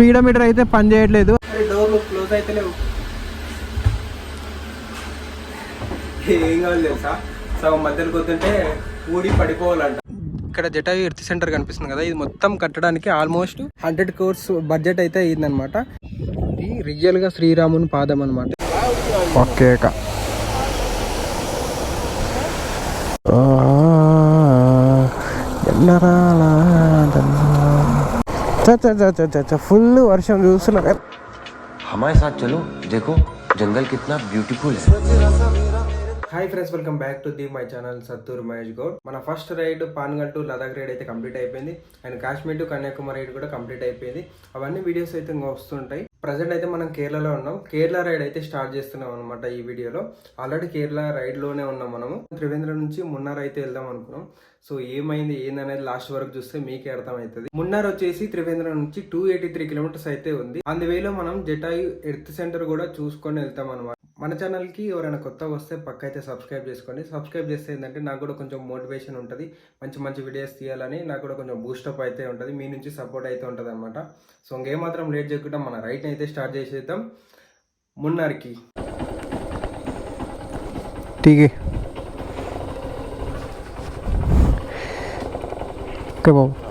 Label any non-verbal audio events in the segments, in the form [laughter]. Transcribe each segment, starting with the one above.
Speedometer అయితే పని చేయట్లేదు. డోర్ క్లోజ్ అయితే లేవు. ఏం కావాలి తెలుసా? సగం మధ్యలో కూర్చుంటే ఊడి పడిపోవాలంట. ఇక్కడ జటాయు ఎర్త్ సెంటర్ కనిపిస్తుంది కదా ఇది మొత్తం కట్టడానికి ఆల్మోస్ట్ హండ్రెడ్ కోర్స్ బడ్జెట్ అయితే అయిందనమాట ఇది రియల్గా శ్రీరాముని పాదం అనమాట ఓకే ఫుల్ వర్షం చూస్తున్నా హమారే సాత్ చలో దేఖో జంగల్ కిత్నా beautiful hi friends welcome back to the my channel Sattur Mahesh Goud మన first ride Pangal to Ladakh ride అయితే కంప్లీట్ అయిపోయింది. And Kashmir to Kanyakumari ride కూడా కంప్లీట్ అయిపోయింది. అవన్నీ వీడియోస్ అయితే ఇంకా వస్తుంటాయి. ప్రజెంట్ అయితే మనం కేరళలో ఉన్నాం. కేరళ రైడ్ అయితే స్టార్ట్ చేస్తున్నాం అనమాట ఈ వీడియోలో. ఆల్రెడీ కేరళ రైడ్లోనే ఉన్నాం మనము. త్రివేంద్రం నుంచి మున్నార్ అయితే వెళ్దాం అనుకున్నాం. సో ఏమైంది ఏందనేది లాస్ట్ వరకు చూస్తే మీకే అర్థమవుతుంది. మున్నార్ వచ్చేసి త్రివేంద్రం నుంచి టూ ఎయిటీ త్రీ కిలోమీటర్స్ అయితే ఉంది. అందువేలో మనం జటాయు ఎర్త్ సెంటర్ కూడా చూసుకొని వెళ్తాం అనమాట మన ఛానల్కి ఎవరైనా కొత్త వస్తే పక్క అయితే సబ్స్క్రైబ్ చేసుకోండి. సబ్స్క్రైబ్ చేస్తే ఏంటంటే నాకు కూడా కొంచెం మోటివేషన్ ఉంటుంది. మంచి మంచి వీడియోస్ తీయాలని నాకు కూడా కొంచెం బూస్టప్ అయితే ఉంటుంది. మీ నుంచి సపోర్ట్ అయితే ఉంటుంది అనమాట సో ఇంకేమాత్రం లేట్ చేయకుండా మన రైట్ అయితే స్టార్ట్ చేసేద్దాం. మున్నారికి. ఓకే బాబు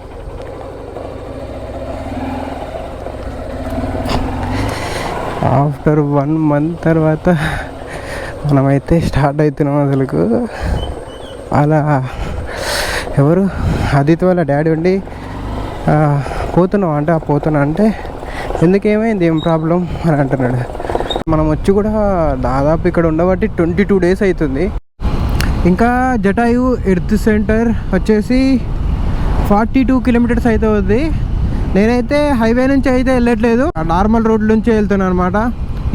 ఆఫ్టర్ వన్ మంత్ తర్వాత మనమైతే స్టార్ట్ అవుతున్నాం అసలుకు. అలా ఎవరు ఆదిత్య వాళ్ళ డాడీ ఉండి పోతున్నాం అంటే "ఆ, పోతున్నా అంటే ఎందుకేమైంది ఏం ప్రాబ్లం అని అంటున్నాడు. మనం వచ్చి కూడా దాదాపు ఇక్కడ ఉండబట్టి ట్వంటీ టూ డేస్ అవుతుంది. ఇంకా జటాయు ఎర్త్ సెంటర్ వచ్చేసి ఫార్టీ టూ కిలోమీటర్స్ అయితే ఉంది నేనైతే హైవే నుంచి అయితే వెళ్ళట్లేదు. నార్మల్ రోడ్ నుంచే వెళ్తున్నాను అనమాట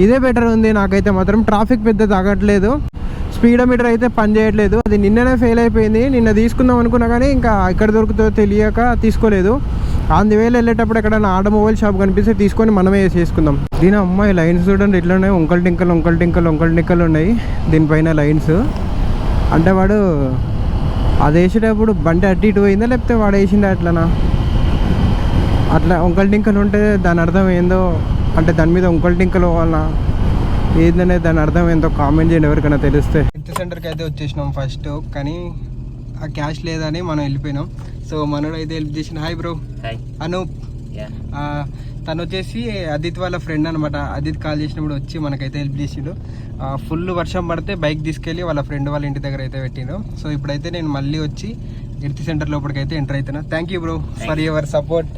ఇదే బెటర్ ఉంది. నాకైతే మాత్రం ట్రాఫిక్ పెద్ద తగ్గట్లేదు. స్పీడోమీటర్ అయితే పని చేయట్లేదు. అది నిన్ననే ఫెయిల్ అయిపోయింది. నిన్న తీసుకుందాం అనుకున్నా కానీ ఇంకా ఎక్కడ దొరుకుతుందో తెలియక తీసుకోలేదు. ఆంది వేలు వెళ్ళేటప్పుడు ఎక్కడైనా ఆటోమొబైల్ షాప్ కనిపిస్తే తీసుకొని మనమే చేసుకుందాం దీని అమ్మాయి లైన్స్ చూడండి. ఇట్లా ఉన్నాయి ఒంకల్ టింకలు ఒంకల్ టింకలు ఒంకల్ టింకలు ఉన్నాయి. దీనిపైన లైన్స్. అంటే వాడు అది వేసేటప్పుడు బండి అటు ఇటు పోయిందా? లేకపోతే వాడు వేసిందా అట్లనా? అట్లా ఒంకల్ టింకలు ఉంటే దాని అర్థం ఏందో అంటే దాని మీద ఒంకల్ టింకలు వలన ఏందనే దాని అర్థం ఏందో కామెంట్ చేయండి ఎవరికైనా తెలిస్తే. హెల్త్ సెంటర్కి అయితే వచ్చేసినాం ఫస్ట్ కానీ ఆ క్యాష్ లేదని మనం వెళ్ళిపోయినాం. సో మనోడు అయితే హెల్ప్ చేసిన హాయ్ బ్రో हाय అను తను వచ్చేసి అదిత్ వాళ్ళ ఫ్రెండ్ అనమాట అదిత్ కాల్ చేసినప్పుడు వచ్చి మనకైతే హెల్ప్ చేసిండు. ఫుల్ వర్షం పడితే బైక్ తీసుకెళ్ళి వాళ్ళ ఫ్రెండ్ వాళ్ళ ఇంటి దగ్గర అయితే పెట్టిండు. సో ఇప్పుడైతే నేను మళ్ళీ వచ్చి ఎర్త్ సెంటర్ లోపలికి అయితే ఎంటర్ అవుతున్నా thank you bro for your support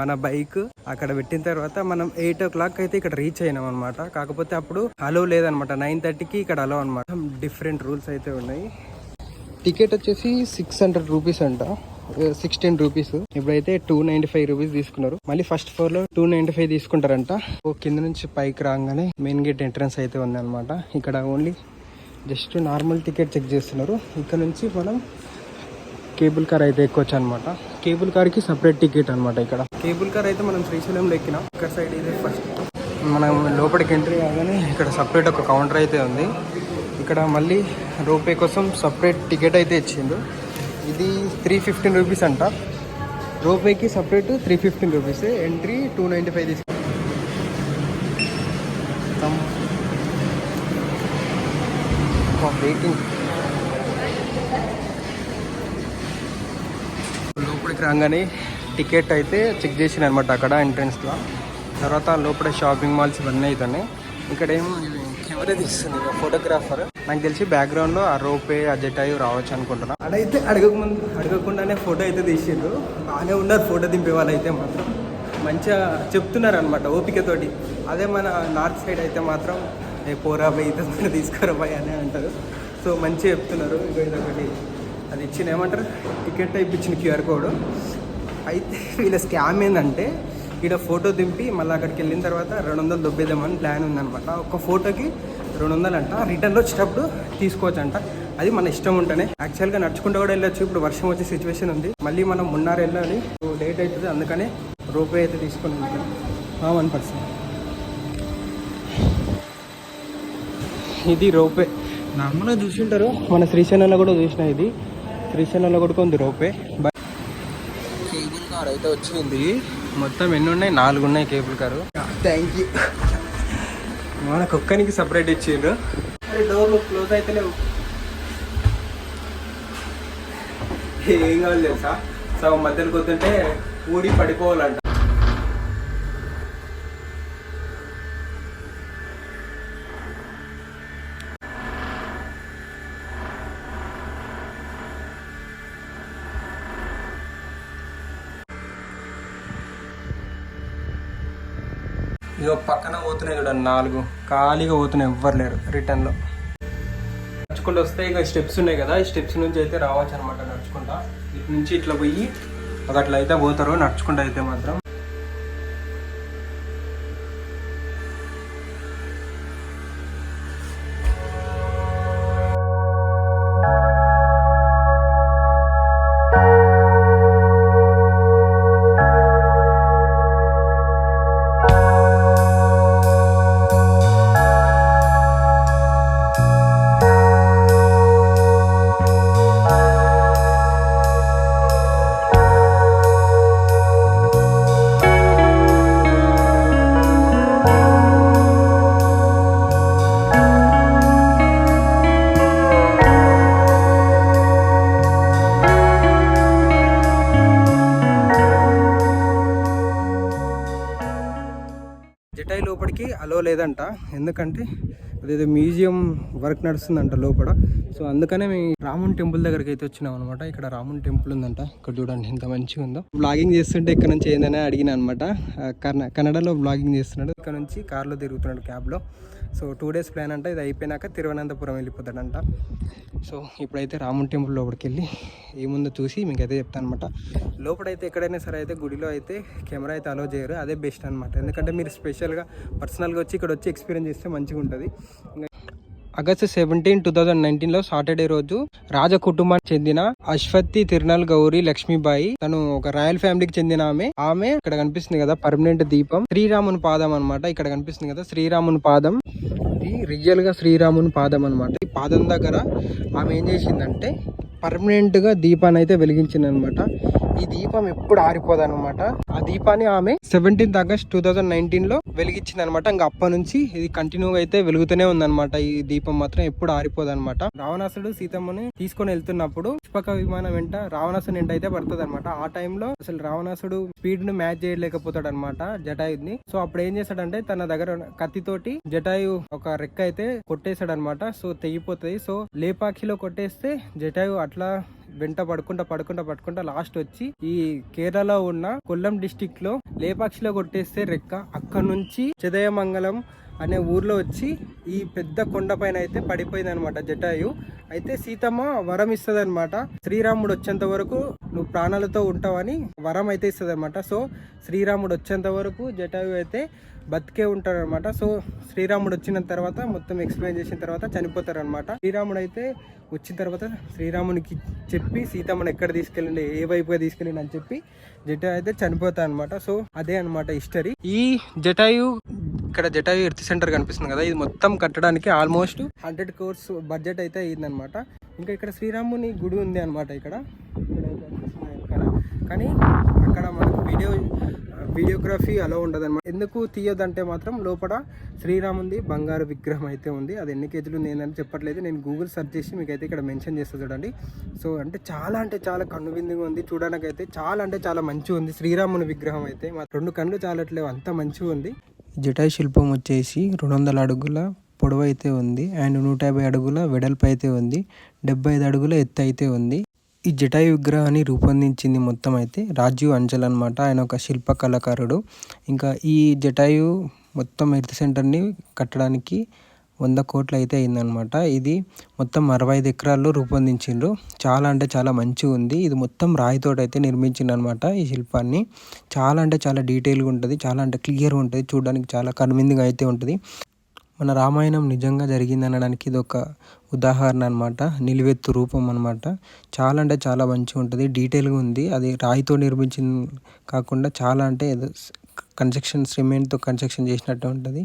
మన బైక్ అక్కడ పెట్టిన తర్వాత మనం ఎయిట్ ఓ క్లాక్ అయితే ఇక్కడ రీచ్ అయినాం అనమాట కాకపోతే అప్పుడు అలో లేదనమాట నైన్ థర్టీకి ఇక్కడ అలో అనమాట డిఫరెంట్ రూల్స్ అయితే ఉన్నాయి. టికెట్ వచ్చేసి సిక్స్ హండ్రెడ్ రూపీస్ అంట. Uh, సిక్స్టీన్ రూపీస్ ఇప్పుడైతే టూ నైన్టీ ఫైవ్ రూపీస్ తీసుకున్నారు. మళ్ళీ ఫస్ట్ ఫ్లోర్లో టూ నైన్టీ ఫైవ్ తీసుకుంటారంట. ఓ కింద నుంచి పైకి రాగానే మెయిన్ గేట్ ఎంట్రన్స్ అయితే ఉంది అనమాట ఇక్కడ only just normal ticket check చేస్తున్నారు. ఇక్కడ నుంచి మనం కేబుల్ కార్ అయితే ఎక్కొచ్చు అనమాట కేబుల్ కార్కి సపరేట్ టికెట్ అనమాట ఇక్కడ. కేబుల్ కార్ అయితే మనం శ్రీశైలంలో ఎక్కినాం ఇక్కడ సైడ్ ఇదే ఫస్ట్ మనం లోపలికి ఎంట్రీ కాగానే ఇక్కడ సపరేట్ ఒక కౌంటర్ అయితే ఉంది. ఇక్కడ మళ్ళీ రోపే కోసం సపరేట్ టికెట్ అయితే ఇచ్చిండు. ఇది త్రీ ఫిఫ్టీన్ రూపీస్ అంట. రోపేకి separate three fifteen rupees entry two ninety five తీసుకు వెయిటింగ్ లోపలికి రాగానే టికెట్ అయితే చెక్ చేసిన అనమాట అక్కడ ఎంట్రన్స్లో. తర్వాత లోపల షాపింగ్ మాల్స్ ఇవన్నీ అవుతున్నాయి ఇక్కడ ఏం కెమెరా తీస్తుంది ఫోటోగ్రాఫర్. నాకు తెలిసి బ్యాక్గ్రౌండ్లో ఆ రోపే ఆ జటాయు రావచ్చు అనుకుంటున్నా. అడైతే అడగకముందు అడగకుండానే ఫోటో అయితే తీసిండ్రు. బాగానే ఉన్నారు ఫోటో దింపే వాళ్ళు అయితే మాత్రం. మంచిగా చెప్తున్నారు అనమాట ఓపికతోటి. అదే మన నార్త్ సైడ్ అయితే మాత్రం ఏ పోరా పోయి ఇతను తీసుకురా పోయి అని అంటారు. సో మంచిగా చెప్తున్నారు. ఇగో ఇదొకటి. అది ఇచ్చిన ఏమంటారు? టికెట్ టైప్ ఇచ్చిన క్యూఆర్ కోడ్. అయితే వీళ్ళ స్కామ్ ఏంటంటే ఇక్కడ ఫోటో దింపి మళ్ళీ అక్కడికి వెళ్ళిన తర్వాత రెండు వందలు దొబ్బేద్దామని ప్లాన్ ఉందన్నమాట. ఒక ఫోటోకి రెండు వందలు అంట రిటర్న్లో వచ్చేటప్పుడు తీసుకోవచ్చు అంట అది మన ఇష్టం ఉంటేనే. యాక్చువల్గా నడుచుకుంటూ కూడా వెళ్ళొచ్చు. ఇప్పుడు వర్షం వచ్చే సిచ్యువేషన్ ఉంది. మళ్ళీ మనం మున్నార్ వెళ్ళాలి. లేట్ అవుతుంది అందుకనే రోపే అయితే తీసుకొని వన్ పర్సెంట్. ఇది రోపే నార్మల్గా చూసింటారు. మన శ్రీశైలంలో కూడా చూసిన ఇది. శ్రీశైలంలో కూడా ఉంది రోపే ఇక్కడైతే వచ్చింది. మొత్తం ఎన్ని ఉన్నాయి? నాలుగు ఉన్నాయి కేబుల్ కారు. థ్యాంక్ యూ మన కుక్కనికి సపరేట్ ఇచ్చిండ్రు డోర్లు క్లోజ్ అయితే లేవు. ఏం కావాలి తెలుసా? సగం మధ్యలో కూతుంటే ఊడి పడిపోవాలంట. పోతున్నాయి చూడండి నాలుగు. ఖాళీగా పోతున్నాయి ఎవ్వరు లేరు రిటర్న్లో. నడుచుకుంటూ వస్తే ఇక స్టెప్స్ ఉన్నాయి కదా ఈ స్టెప్స్ నుంచి అయితే రావచ్చు అనమాట నడుచుకుంటా. ఇటు నుంచి ఇట్లా పోయి ఒక అట్లా అయితే పోతారు నడుచుకుంటూ అయితే మాత్రం. లేదంట. ఎందుకంటే అదేదో మ్యూజియం వర్క్ నడుస్తుందంట లోపల. సో అందుకనే మేము రాముని టెంపుల్ దగ్గరికి అయితే వచ్చినాం అనమాట ఇక్కడ రాముని టెంపుల్ ఉందంట. ఇక్కడ చూడండి ఎంత మంచిగా ఉందో. బ్లాగింగ్ చేస్తుంటే ఇక్కడ నుంచి ఏందని అడిగిన అనమాట కన్నడలో బ్లాగింగ్ చేస్తున్నాడు. ఇక్కడ నుంచి కార్లో తిరుగుతున్నాడు క్యాబ్లో సో టూ డేస్ ప్లాన్ అంట. ఇది అయిపోయినాక తిరువనంతపురం వెళ్ళిపోతాడంట. సో ఇప్పుడైతే రాముని టెంపుల్ లోపలికి వెళ్ళి ఏముందో చూసి మీకు అయితే చెప్తాను అనమాట లోపలైతే ఎక్కడైనా సరే అయితే గుడిలో అయితే కెమెరా అయితే అలో చేయరు. అదే బెస్ట్ అనమాట ఎందుకంటే మీరు స్పెషల్గా పర్సనల్గా వచ్చి ఇక్కడ వచ్చి ఎక్స్పీరియన్స్ చేస్తే మంచిగా ఉంటుంది ఆగస్టు సెవెంటీన్ టూ థౌజండ్ నైన్టీన్లో సాటర్డే రోజు రాజ కుటుంబానికి చెందిన అశ్వతి తిరునల్ గౌరి లక్ష్మీబాయి తను ఒక రాయల్ ఫ్యామిలీకి చెందిన ఆమె. ఆమె ఇక్కడ కనిపిస్తుంది కదా పర్మనెంట్ దీపం. శ్రీరాముని పాదం అనమాట ఇక్కడ కనిపిస్తుంది కదా శ్రీరాముని పాదం. ఇది రియల్గా శ్రీరాముని పాదం అనమాట ఈ పాదం దగ్గర ఆమె ఏం చేసిందంటే పర్మనెంట్గా దీపాన్ని అయితే వెలిగించింది అనమాట ఈ దీపం ఎప్పుడు ఆరిపోదు అనమాట ఆ దీపాన్ని ఆమె సెవెంటీన్త్ ఆగస్ట్ టూ థౌజండ్ నైన్టీన్లో వెలిగించింది అనమాట ఇంకా అప్పటి నుంచి ఇది కంటిన్యూగా అయితే వెలుగుతూనే ఉందన్నమాట. ఈ దీపం మాత్రం ఎప్పుడు ఆరిపోదు అనమాట రావణాసుడు సీతమ్మని తీసుకొని వెళ్తున్నప్పుడు పుష్పక విమానం వెంట రావణాసుడు వెంట అయితే పడుతుంది అనమాట ఆ టైంలో అసలు రావణాసుడు స్పీడ్ను మ్యాచ్ చేయలేకపోతాడు అనమాట జటాయుని సో అప్పుడు ఏం చేస్తాడంటే తన దగ్గర కత్తితోటి జటాయు ఒక రెక్క అయితే కొట్టేశాడు అనమాట సో తెగిపోతుంది. సో లేపాకిలో కొట్టేస్తే జటాయు అట్లా వెంట పడుకుంటా పడుకుంటా పడుకుంటా లాస్ట్ వచ్చి ఈ కేరళలో ఉన్న కొల్లం డిస్టిక్లో లేపాక్షిలో కొట్టేస్తే రెక్క. అక్కడ నుంచి చెదయమంగళం అనే ఊర్లో వచ్చి ఈ పెద్ద కొండ పైన అయితే పడిపోయింది అనమాట జటాయు. అయితే సీతమ్మ వరం ఇస్తుంది అనమాట శ్రీరాముడు వచ్చేంత వరకు నువ్వు ప్రాణాలతో ఉంటావని వరం అయితే ఇస్తుంది అనమాట సో శ్రీరాముడు వచ్చేంత వరకు జటాయు అయితే బతికే ఉంటారనమాట సో శ్రీరాముడు వచ్చిన తర్వాత మొత్తం ఎక్స్ప్లెయిన్ చేసిన తర్వాత చనిపోతారు అనమాట శ్రీరాముడు అయితే వచ్చిన తర్వాత శ్రీరామునికి చెప్పి సీతమ్మను ఎక్కడ తీసుకెళ్ళండి? ఏ వైపుగా తీసుకెళ్ళండి? అని చెప్పి జటాయు అయితే చనిపోతా అనమాట సో అదే అనమాట హిస్టరీ ఈ జటాయు ఇక్కడ జటాయు ఎర్త్ సెంటర్ కనిపిస్తుంది కదా ఇది మొత్తం కట్టడానికి ఆల్మోస్ట్ హండ్రెడ్ కోర్స్ బడ్జెట్ అయితే అయిందనమాట ఇంకా ఇక్కడ శ్రీరాముని గుడి ఉంది అనమాట ఇక్కడ. ఇక్కడ. కానీ అక్కడ మనకు వీడియో వీడియోగ్రఫీ అలా ఉండదు అనమాట ఎందుకు తీయదంటే మాత్రం లోపల శ్రీరాముంది బంగారు విగ్రహం అయితే ఉంది. అది ఎన్ని కేజీలు ఉంది ఏందని చెప్పట్లేదు. నేను గూగుల్ సెర్చ్ చేసి మీకు అయితే ఇక్కడ మెన్షన్ చేస్తా చూడండి. సో అంటే చాలా అంటే చాలా కన్నువిందుగా ఉంది. చూడడానికైతే అయితే చాలా అంటే చాలా మంచిగా ఉంది. శ్రీరాముని విగ్రహం అయితే మా రెండు కళ్ళు చాలట్లేవు. అంత మంచిగా ఉంది. జటాయు శిల్పం వచ్చేసి రెండు వందల అడుగుల పొడవు అయితే ఉంది. అండ్ నూట యాభై అడుగుల వెడల్పు అయితే ఉంది. డెబ్బై ఐదు అడుగుల ఎత్తు అయితే ఉంది. ఈ జటాయు విగ్రహాన్ని రూపొందించింది మొత్తం అయితే రాజీవ్ అంజల్ అనమాట ఆయన ఒక శిల్ప కళాకారుడు. ఇంకా ఈ జటాయు మొత్తం ఎర్త్ సెంటర్ని కట్టడానికి వంద కోట్లు అయితే అయిందనమాట ఇది మొత్తం అరవై ఐదు ఎకరాల్లో రూపొందించిండ్రు. చాలా అంటే చాలా మంచిగా ఉంది. ఇది మొత్తం రాయితోటి అయితే నిర్మించిండు అనమాట ఈ శిల్పాన్ని. చాలా అంటే చాలా డీటెయిల్గా ఉంటుంది. చాలా అంటే క్లియర్గా ఉంటుంది. చూడడానికి చాలా కనువిందుగా అయితే ఉంటుంది. మన రామాయణం నిజంగా జరిగింది అనడానికి ఇది ఒక ఉదాహరణ అనమాట నిలువెత్తు రూపం అనమాట చాలా అంటే చాలా మంచిగా ఉంటుంది. డీటెయిల్గా ఉంది. అది రాయితో నిర్మించిన కాకుండా చాలా అంటే ఏదో కన్స్ట్రక్షన్ సిమెంట్తో కన్స్ట్రక్షన్ చేసినట్టు ఉంటుంది.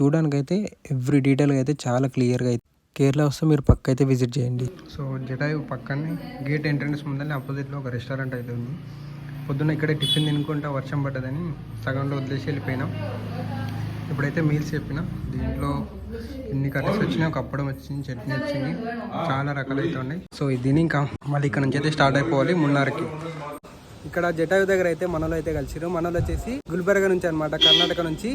చూడడానికైతే ఎవ్రీ డీటెయిల్గా అయితే చాలా క్లియర్గా అయితే కేరళ వస్తే మీరు పక్క అయితే విజిట్ చేయండి. సో జటాయు పక్కనే గేట్ ఎంట్రన్స్ ముందని ఆపోజిట్లో ఒక రెస్టారెంట్ అయితే ఉంది. పొద్దున్న ఇక్కడే టిఫిన్ తినుకుంటా వర్షం పడ్డదని సగంలో వదిలేసి వెళ్ళిపోయినాం. ఇప్పుడైతే మీల్స్ చెప్పిన దీంట్లో ఎన్ని కర్రీస్ వచ్చినాయి ఒక అప్పడం వచ్చింది చట్నీ వచ్చింది చాలా రకాలు అయితే ఉన్నాయి. సో దీని ఇంకా మళ్ళీ ఇక్కడ నుంచి అయితే స్టార్ట్ అయిపోవాలి మున్నారకి. ఇక్కడ జటాయు దగ్గర అయితే మనలో అయితే కలిసిరు మనలో వచ్చేసి గుల్బర్గ నుంచి అనమాట కర్ణాటక నుంచి.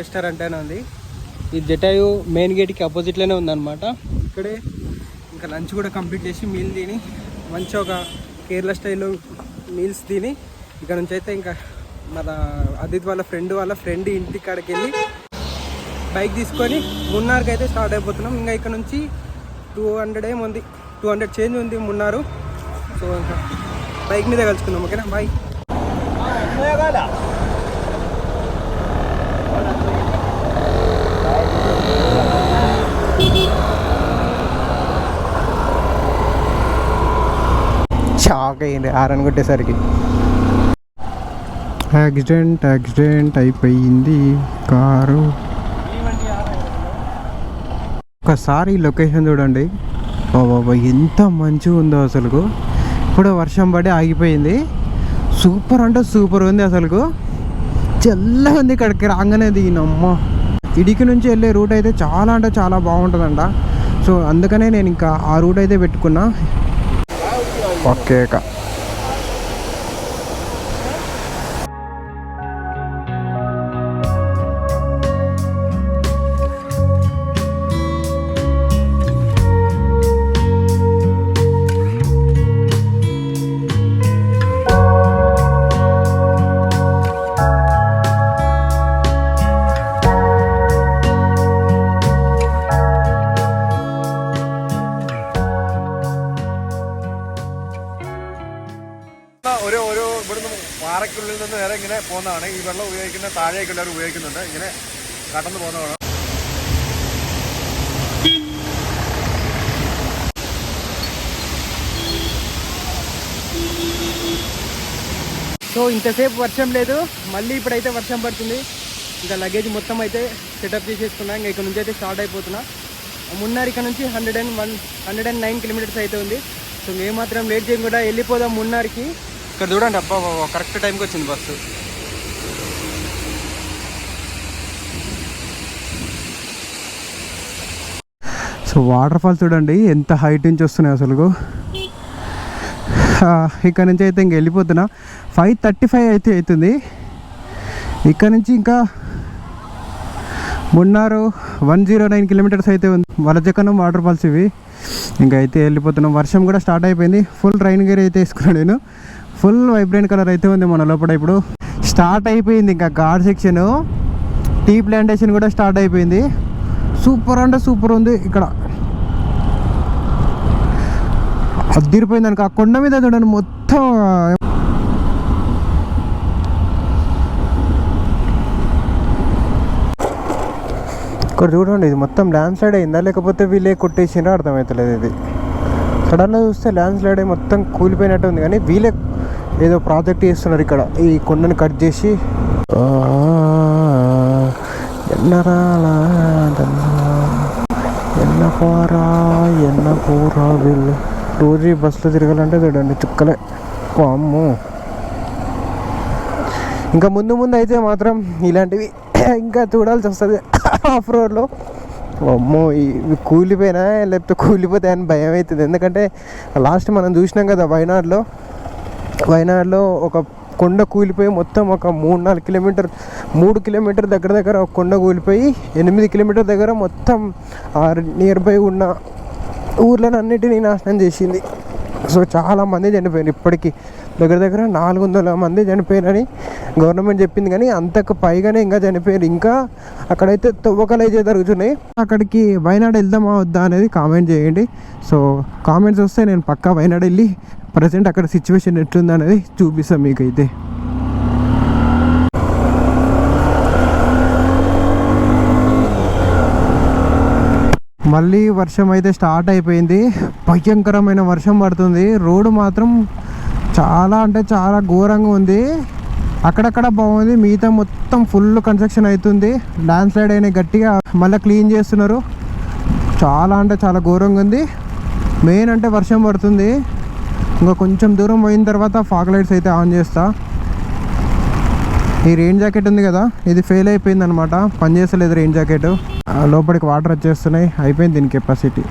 రెస్టారెంట్ అనే ఉంది? ఈ జటాయు మెయిన్ గేట్కి అపోజిట్లోనే ఉంది అనమాట ఇక్కడే ఇంకా లంచ్ కూడా కంప్లీట్ చేసి మీల్ తిని మంచిగా ఒక కేరళ స్టైల్లో మీల్స్ తిని ఇక్కడ నుంచి అయితే ఇంకా మన అదిత్ వాళ్ళ ఫ్రెండ్ వాళ్ళ ఫ్రెండ్ ఇంటి కాడికి వెళ్ళి బైక్ తీసుకొని మున్నార్కి అయితే స్టార్ట్ అయిపోతున్నాం. ఇంకా ఇక్కడ నుంచి టూ హండ్రెడ్ ఏం ఉంది. టూ హండ్రెడ్ చేంజ్ ఉంది మున్నారు. సో ఇంకా బైక్ మీద కలుసుకుందాం ఓకేనా? బాయ్. షాక్ అయ్యింది. హారన్ కొట్టేసరికి. యాక్సిడెంట్ యాక్సిడెంట్ అయిపోయింది కారు. ఒకసారి లొకేషన్ చూడండి. బాబా ఎంత మంచిగా ఉందో అసలుకు. ఇప్పుడు వర్షం పడి ఆగిపోయింది. సూపర్ అంటే సూపర్ ఉంది అసలుకు. చల్లగా ఉంది ఇక్కడికి రాగానే దిగినమ్మ ఇడికి నుంచి వెళ్ళే రూట్ అయితే చాలా అంటే చాలా బాగుంటుందంట. సో అందుకనే నేను ఇంకా ఆ రూట్ అయితే పెట్టుకున్నా. ഓക്കെ കേൾക്കാം പാറയ്ക്കുള്ളിൽ നിന്ന് നേരെ ഇങ്ങനെ പോകുന്നതാണ് ഈ വെള്ളം ഉപയോഗിക്കുന്ന താഴേക്ക് എല്ലാവരും ഉപയോഗിക്കുന്നുണ്ട് ഇങ്ങനെ കടന്നു പോകുന്നതാണ് సో ఇంతసేపు వర్షం లేదు మళ్ళీ ఇప్పుడైతే వర్షం పడుతుంది ఇంకా లగేజ్ మొత్తం అయితే సెటప్ చేసేసుకున్నా ఇంకా ఇక్కడ నుంచి అయితే స్టార్ట్ అయిపోతున్నా మున్నార్ ఇక్కడ నుంచి hundred and one hundred and nine kilometres అయితే ఉంది సో మేము మాత్రం లేట్ చేయకుండా వెళ్ళిపోదాం మున్నార్కి ఇక్కడ చూడండి అబ్బా కరెక్ట్ టైంకి వచ్చింది బస్సు సో వాటర్ ఫాల్స్ చూడండి ఎంత హైట్ నుంచి వస్తున్నాయి అసలు ఇక్కడ నుంచి అయితే ఇంక వెళ్ళిపోతున్నా. ఫైవ్ థర్టీ ఫైవ్ అయితే అవుతుంది. ఇక్కడ నుంచి ఇంకా Munnar one zero nine kilometres అయితే ఉంది. వలజకనం వాటర్ ఫాల్స్ ఇవి. ఇంకా అయితే వెళ్ళిపోతున్నాం. వర్షం కూడా స్టార్ట్ అయిపోయింది. ఫుల్ రైన్ గేర్ అయితే వేసుకున్నాను నేను. ఫుల్ వైబ్రెంట్ కలర్ అయితే ఉంది మన లోపల ఇప్పుడు. స్టార్ట్ అయిపోయింది ఇంకా గాడ్ సెక్షన్. టీ ప్లాంటేషన్ కూడా స్టార్ట్ అయిపోయింది. సూపర్ అంటే సూపర్ ఉంది ఇక్కడ. అద్దిరిపోయింది అనుకో ఆ కొండ మీద చూడండి మొత్తం. ఇక్కడ చూడండి ఇది మొత్తం ల్యాండ్ స్లైడ్ అయిందా లేకపోతే వీళ్ళే కొట్టేసినా అర్థమవుతలేదు ఇది. సడన్గా చూస్తే ల్యాండ్ స్లైడ్ అయి మొత్తం కూలిపోయినట్టు ఉంది. కానీ వీళ్ళే ఏదో ప్రాజెక్ట్ చేస్తున్నారు ఇక్కడ. ఈ కొండని కట్ చేసి. ఆ, ఎన్న పోరా ఎన్న పోరా వీళ్ళు. రోజు ఈ బస్సులో తిరగాలంటే చూడండి చుక్కలే. అమ్మో ఇంకా ముందు ముందు అయితే మాత్రం ఇలాంటివి [coughs] ఇంకా చూడాల్సి వస్తుంది. ఆఫ్ రోడ్లో అమ్మో ఇవి కూలిపోయినా లేకపోతే కూలిపోతే అని భయం అవుతుంది. ఎందుకంటే లాస్ట్ మనం చూసినాం కదా వయనాడులో. వయనాడులో ఒక కొండ కూలిపోయి మొత్తం ఒక మూడు నాలుగు కిలోమీటర్ మూడు కిలోమీటర్ దగ్గర దగ్గర ఒక కొండ కూలిపోయి ఎనిమిది కిలోమీటర్ దగ్గర మొత్తం ఆ నియర్ బై ఉన్న ఊర్లను అన్నిటినీ నాశనం చేసింది. సో చాలా మంది చనిపోయారు ఇప్పటికీ దగ్గర దగ్గర నాలుగు వందల మంది చనిపోయారని గవర్నమెంట్ చెప్పింది కానీ అంతకు పైగానే ఇంకా చనిపోయారు. ఇంకా అక్కడైతే తవ్వకాలు అయితే జరుగుతున్నాయి. అక్కడికి వైనాడు వెళ్దామా వద్దా అనేది కామెంట్ చేయండి. సో కామెంట్స్ వస్తే నేను పక్కా వైనాడు వెళ్ళి ప్రజెంట్ అక్కడ సిచ్యువేషన్ ఎట్లుంది అనేది చూపిస్తాను మీకైతే. మళ్ళీ వర్షం అయితే స్టార్ట్ అయిపోయింది. భయంకరమైన వర్షం పడుతుంది. రోడ్డు మాత్రం చాలా అంటే చాలా ఘోరంగా ఉంది. అక్కడక్కడ బాగుంది. మిగతా మొత్తం ఫుల్ కన్స్ట్రక్షన్ అవుతుంది. ల్యాండ్ స్లైడ్ అయినా గట్టిగా. మళ్ళీ క్లీన్ చేస్తున్నారు. చాలా అంటే చాలా ఘోరంగా ఉంది. మెయిన్ అంటే వర్షం పడుతుంది. ఇంకా కొంచెం దూరం పోయిన తర్వాత ఫాగ్ లైట్స్ అయితే ఆన్ చేస్తా. ఈ రెయిన్ జాకెట్ ఉంది కదా ఇది ఫెయిల్ అయిపోయింది అనమాట పనిచేసలేదు రెయిన్ జాకెట్ లోపలికి వాటర్ వచ్చేస్తున్నాయి. అయిపోయింది దీని కెపాసిటీ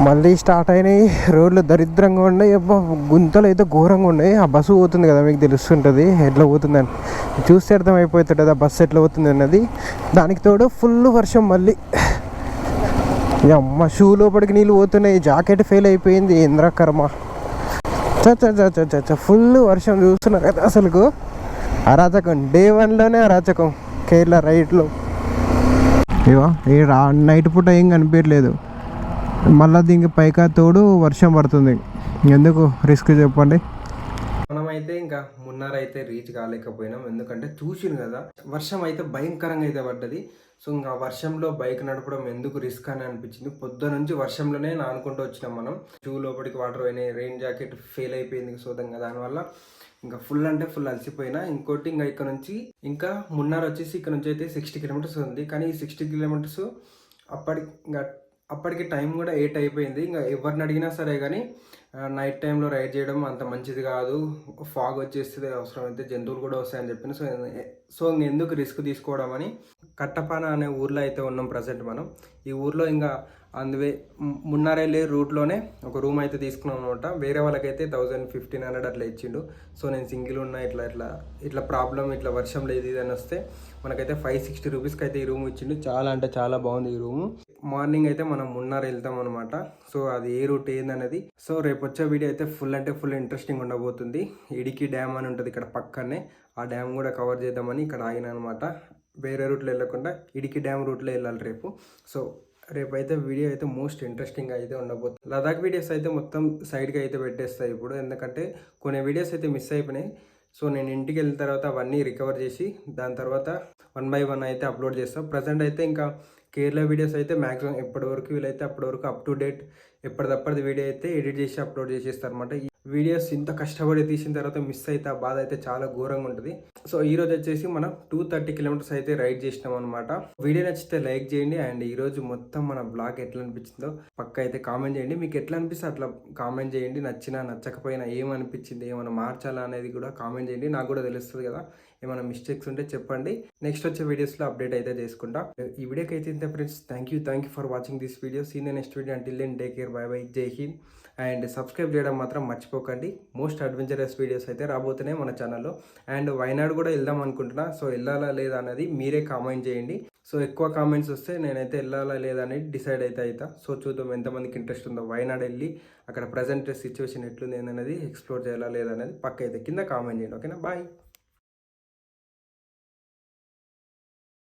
మళ్ళీ స్టార్ట్ అయినాయి. రోడ్లు దరిద్రంగా ఉన్నాయి. అబ్బా గుంతలు అయితే ఘోరంగా ఉన్నాయి. ఆ బస్సు పోతుంది కదా మీకు తెలుస్తుంటుంది. ఎట్లా పోతుందని చూస్తే అర్థమైపోతుంటుంది ఆ బస్సు ఎట్లా పోతుంది అన్నది. దానికి తోడు ఫుల్ వర్షం మళ్ళీ. అమ్మ షూ లోపలికి నీళ్ళు పోతున్నాయి. జాకెట్ ఫెయిల్ అయిపోయింది. ఇంద్ర కర్మ. ఫుల్ వర్షం చూస్తున్నారు కదా అసలుకు. అరాచకం. డే వన్లోనే అరాచకం. కేరళ రైట్లో ఇవా ఈ నైట్ పూట ఏం కనిపించలేదు మళ్ళీ దీనికి పైకా తోడు వర్షం పడుతుంది. ఎందుకు? రిస్క్ చెప్పండి. మనమైతే ఇంకా మున్నార్ అయితే రీచ్ కాలేకపోయినాం. ఎందుకంటే చూసిను కదా వర్షం అయితే భయంకరంగా అయితే పడ్డది. సో ఇంకా వర్షంలో బైక్ నడపడం ఎందుకు రిస్క్ అని అనిపించింది. పొద్దు నుంచి వర్షంలోనే నానుకుంటూ వచ్చినాం మనం. షూ లోపలికి వాటర్ పోయినాయి రెయిన్ జాకెట్ ఫెయిల్ అయిపోయింది సోదంగా దానివల్ల ఇంకా ఫుల్ అంటే ఫుల్ అలసిపోయినా. ఇంకోటి ఇంకా ఇక్కడ నుంచి ఇంకా మున్నార్ వచ్చేసి ఇక్కడ నుంచి అయితే సిక్స్టీ కిలోమీటర్స్ ఉంది. కానీ ఈ సిక్స్టీ కిలోమీటర్స్ అప్పటి ఇంకా అప్పటికి టైం కూడా ఎయిట్ అయిపోయింది. ఇంకా ఎవరిని అడిగినా సరే కానీ నైట్ టైంలో రైడ్ చేయడం అంత మంచిది కాదు. ఫాగ్ వచ్చేస్తుంది అవసరం అయితే జంతువులు కూడా వస్తాయని చెప్పిన సో సో ఎందుకు రిస్క్ తీసుకోవడం అని కట్టపాన అనే ఊర్లో అయితే ఉన్నాం ప్రజెంట్ మనం. ఈ ఊర్లో ఇంకా అందువే మున్నార్ రూట్లోనే ఒక రూమ్ అయితే తీసుకున్నాం అనమాట వేరే వాళ్ళకైతే థౌజండ్ ఫిఫ్టీన్ హండ్రెడ్ అట్లా ఇచ్చిండు. సో నేను సింగిల్ ఉన్నా ఇట్లా ఇట్లా ఇట్లా ప్రాబ్లం ఇట్లా వర్షం లేదు ఇది అని వస్తే మనకైతే ఫైవ్ సిక్స్టీ రూపీస్కి అయితే ఈ రూమ్ ఇచ్చిండు. చాలా అంటే చాలా బాగుంది ఈ రూము మార్నింగ్ అయితే మనం మున్నార్ వెళ్తాం అనమాట సో అది ఏ రూట్ ఏందనేది. సో రేపు వచ్చే వీడియో అయితే ఫుల్ అంటే ఫుల్ ఇంట్రెస్టింగ్ ఉండబోతుంది. ఇడికి డ్యామ్ అని ఉంటుంది ఇక్కడ పక్కనే. ఆ డ్యామ్ కూడా కవర్ చేద్దామని ఇక్కడ ఆగిన అనమాట వేరే రూట్లో వెళ్ళకుండా ఇడికి డ్యామ్ రూట్లో వెళ్ళాలి రేపు. సో రేపు అయితే వీడియో అయితే మోస్ట్ ఇంట్రెస్టింగ్ అయితే ఉండబోతుంది. లదాఖ్ వీడియోస్ అయితే మొత్తం సైడ్కి అయితే పెట్టేస్తాయి ఇప్పుడు. ఎందుకంటే కొన్ని వీడియోస్ అయితే మిస్ అయిపోయినాయి. సో నేను ఇంటికి వెళ్ళిన తర్వాత అవన్నీ రికవర్ చేసి దాని తర్వాత వన్ బై వన్ అయితే అప్లోడ్ చేస్తాం. ప్రజెంట్ అయితే ఇంకా కేరళ వీడియోస్ అయితే మ్యాక్సిమం ఎప్పటివరకు వీలైతే అప్పటి వరకు అప్ టు డేట్ ఎప్పటిదప్పటిది వీడియో అయితే ఎడిట్ చేసి అప్లోడ్ చేసేస్తారు అనమాట వీడియోస్ ఇంత కష్టపడి తీసిన తర్వాత మిస్ అయితే ఆ బాధ అయితే చాలా ఘోరంగా ఉంటుంది. సో ఈ రోజు వచ్చేసి మనం టూ థర్టీ కిలోమీటర్స్ అయితే రైడ్ చేసినాం అనమాట వీడియో నచ్చితే లైక్ చేయండి అండ్ ఈ రోజు మొత్తం మన బ్లాగ్ ఎట్లా అనిపించిందో పక్క అయితే కామెంట్ చేయండి. మీకు ఎట్లా అనిపిస్తే అట్లా కామెంట్ చేయండి. నచ్చినా నచ్చకపోయినా ఏమనిపించింది ఏమైనా మార్చాలా అనేది కూడా కామెంట్ చేయండి. నాకు కూడా తెలుస్తుంది కదా ఏమైనా మిస్టేక్స్ ఉంటే చెప్పండి. నెక్స్ట్ వచ్చే వీడియోస్లో అప్డేట్ అయితే చేసుకుంటా. ఈ వీడియోకి అయితే ఇంత friends thank you thank you for watching this video seen next video until then take care bye bye Jai Hind and subscribe చేయడం మాత్రం మర్చిపోకండి. మోస్ట్ అడ్వెంచరస్ వీడియోస్ అయితే రాబోతున్నాయి మన ఛానల్లో. అండ్ వైనాడు కూడా వెళ్దాం అనుకుంటున్నా. సో వెళ్ళాలా లేదా అనేది మీరే కామెంట్ చేయండి. సో ఎక్కువ కామెంట్స్ వస్తే నేనైతే వెళ్ళాలా లేదా అనేది డిసైడ్ అయితే అవుతా. సో చూద్దాం ఎంతమందికి ఇంట్రెస్ట్ ఉందో. వైనాడు వెళ్ళి అక్కడ ప్రజెంట్ సిచ్యువేషన్ ఎట్లుంది అనేది ఎక్స్ప్లోర్ చేయాలా లేదా అనేది పక్క అయితే కింద కామెంట్ చేయండి. ఓకేనా? బాయ్.